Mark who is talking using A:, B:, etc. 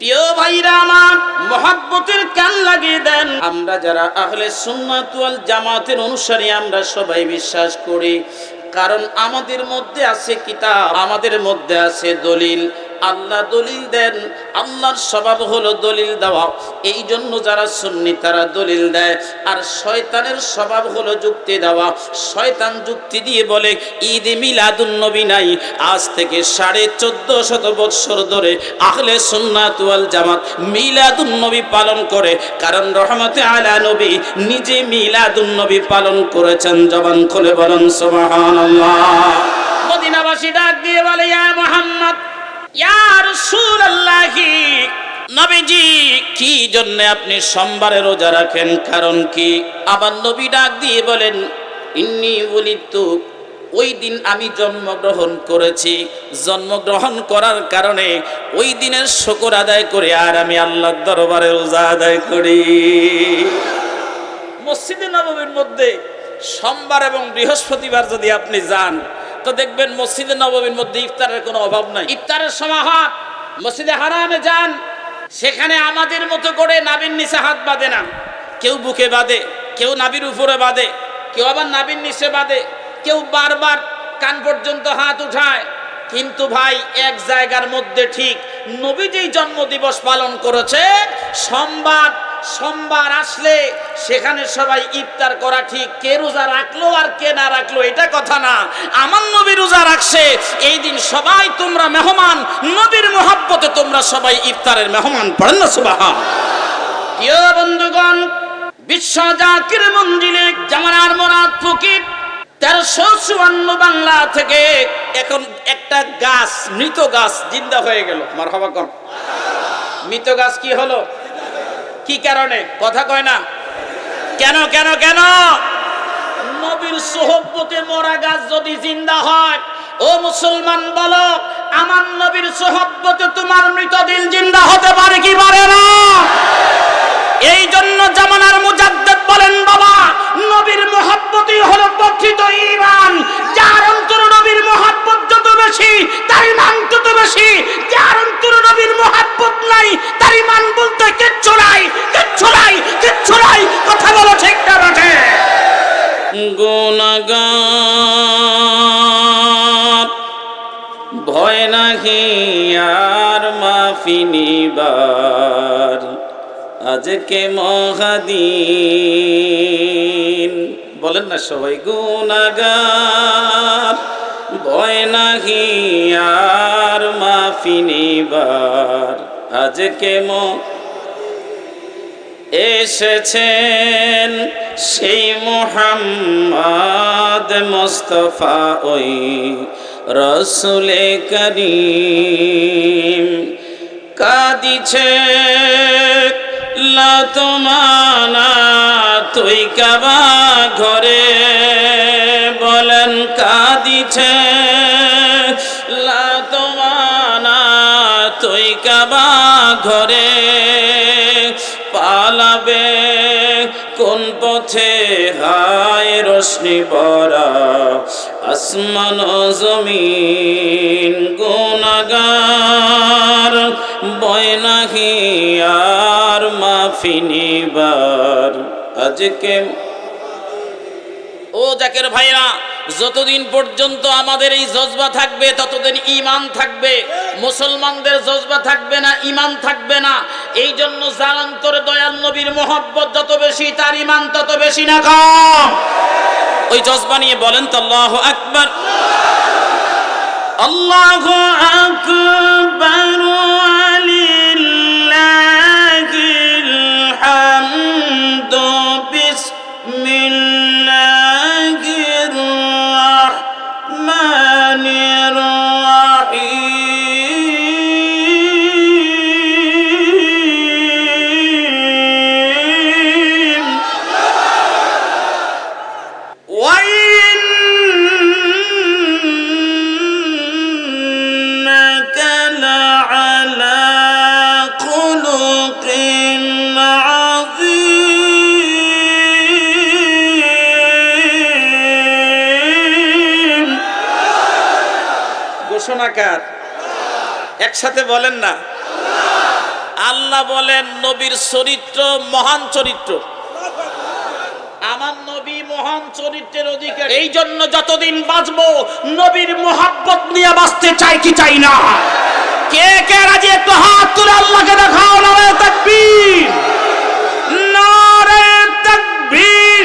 A: প্রিয় ভাইরা আমার লাগিয়ে দেন। আমরা যারা আমরা সবাই বিশ্বাস করি। কারণ আমাদের মধ্যে আছে কিতাব, আমাদের মধ্যে আছে দলিল। আল্লাহ দলিল দেন, আল্লাহর স্বভাব হলো দলিল দেওয়া। এই জন্য যারা সুন্নি, তারা দলিল দেয়। আর শয়তানের স্বভাব হলো যুক্তি দেওয়া। শয়তান যুক্তি দিয়ে বলে, ঈদ মিলাদুন নবী নাই। আজ থেকে সাড়ে চোদ্দ শত বৎসর ধরে আহলে সুন্নাত ওয়াল জামাত মিলাদুন নবী পালন করে। কারণ রহমতে আলা নবী নিজে মিলাদুন নবী পালন করেছেন। জবান খুলে বলেন, সুবহানাল্লাহ। মদিনাবাসী ডাক দিয়ে বলে, ইয়া মুহাম্মদ নবীজি, কি জন্য আপনি সোমবারে রোজা রাখেন? কারণ কি? আবার নবী ডাক দিয়ে বলেন, ইন্নি বলিতু ওই দিন আমি জন্মগ্রহণ করেছি। জন্মগ্রহণ করার কারণে ওই দিনের শকর আদায় করে আর আমি আল্লাহর দরবারে রোজা আদায় করি। মসজিদে নবমীর মধ্যে সোমবার এবং বৃহস্পতিবার যদি আপনি যান, তো দেখবেন মসজিদে নবমীর মধ্যে ইফতারের কোনো অভাব নাই। ইফতারের সময় হাত মসজিদে হারামে যান সেখানে আমাদের মতো করে নাবির নিচে হাত বাঁধে না। কেউ বুকে বাঁধে, কেউ নাবির উপরে বাঁধে, কেউ আবার নাবির নিচে বাঁধে। কেউ বারবার কান পর্যন্ত হাত উঠায়। কিন্তু ভাই, এক জায়গার মধ্যে ঠিক নবী যেই জন্মদিবস পালন করেছে সোমবার সোমবার আসলে সেখানে সবাই ইফতার করা ঠিক। কে রোজা রাখল আর কে না রাখল, এটা কথা না। আমার নবী রোজা রাখছে, এই দিন সবাই তোমরা মেহমান, নবীর মোহাব্বতে তোমরা সবাই ইফতারের মেহমান, পড়েন না সুবাহা প্রিয় বন্ধুগণ, বিশ্ব জাকির মঞ্জিলে জামানার মরাদ ফকির, তেরোশো চুয়ান্ন বাংলা থেকে এখন একটা গাছ, মৃত গাছ জিন্দা হয়ে গেল। মার হবা কন মৃত গাছ কি হলো? কি কারণে? কথা কয় না। কেন কেন কেন? নবীর সোহব্বতে মরা গাছ যদি জিন্দা হয়, ও মুসলমান বলো, আমার নবীর সোহব্বতে তোমার মৃত মৃতদিন জিন্দা হতে পারে কি পারে না? এই জন্য জামানার মুজাদ্দেদ ভয় নাহি আর মাফি নিবার। আজকে মহাদিন। বলেন না সবাই গুণাগার ভয় নাহি আর মাফি নিবার। আজকে ম এসেছেন সেই মোহাম্মদ মোস্তফা ওই রসুলে করিম কাঁদিছে লতমানা তুই কাবা ঘরে? বলেন কাদিছে লাতমানা পথে হায় রশ্মি বরা আসমান জমিন গুণাগার বয়নাহি আর মাফি নিবার। আজকে ও জাকের ভাইরা, যতদিন পর্যন্ত আমাদের এই জজবা থাকবে, ততদিন ইমান থাকবে। মুসলমানদের জজবা থাকবে না ইমান থাকবে না। এই জন্য যার অন্তরে দয়াল নবীর মোহব্বত যত বেশি, তার ইমান তত বেশি না কম। ওই জজবা নিয়ে বলেন তো, আল্লাহ আকবর। আল্লাহ আকবর। ঘোষণাকার একসাথে বলেন না। আল্লাহ বলেন, নবীর চরিত্র মহান চরিত্র। আমার নবী মহান চরিত্রের অধিকার। এই জন্য যতদিন বাঁচবো, নবীর মোহাব্বত নিয়ে বাঁচতে চাই কি চাই না? কে কে রাজি? একটু হাত তুলে আল্লাহকে দেখাও নারে তাকবীর। নারে তাকবীর।